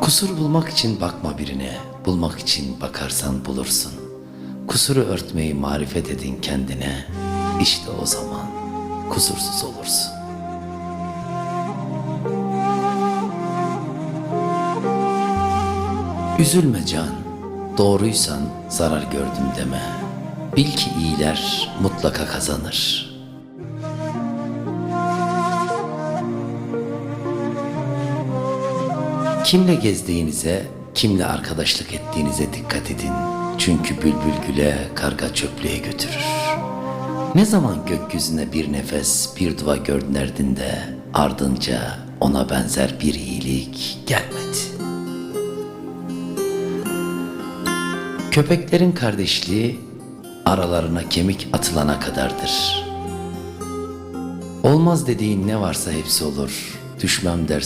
Kusur bulmak için bakma birine, bulmak için bakarsan bulursun. Kusuru örtmeyi marifet edin kendine, işte o zaman kusursuz olursun. Üzülme can, doğruysan zarar gördüm deme. Bil ki iyiler mutlaka kazanır. Kimle gezdiğinize, kimle arkadaşlık ettiğinize dikkat edin. Çünkü bülbül güle, karga çöplüğe götürür. Ne zaman gökyüzüne bir nefes, bir dua gönderdin de ardınca ona benzer bir iyilik gelmedi. Köpeklerin kardeşliği aralarına kemik atılana kadardır. Olmaz dediğin ne varsa hepsi olur. Düşmem dersin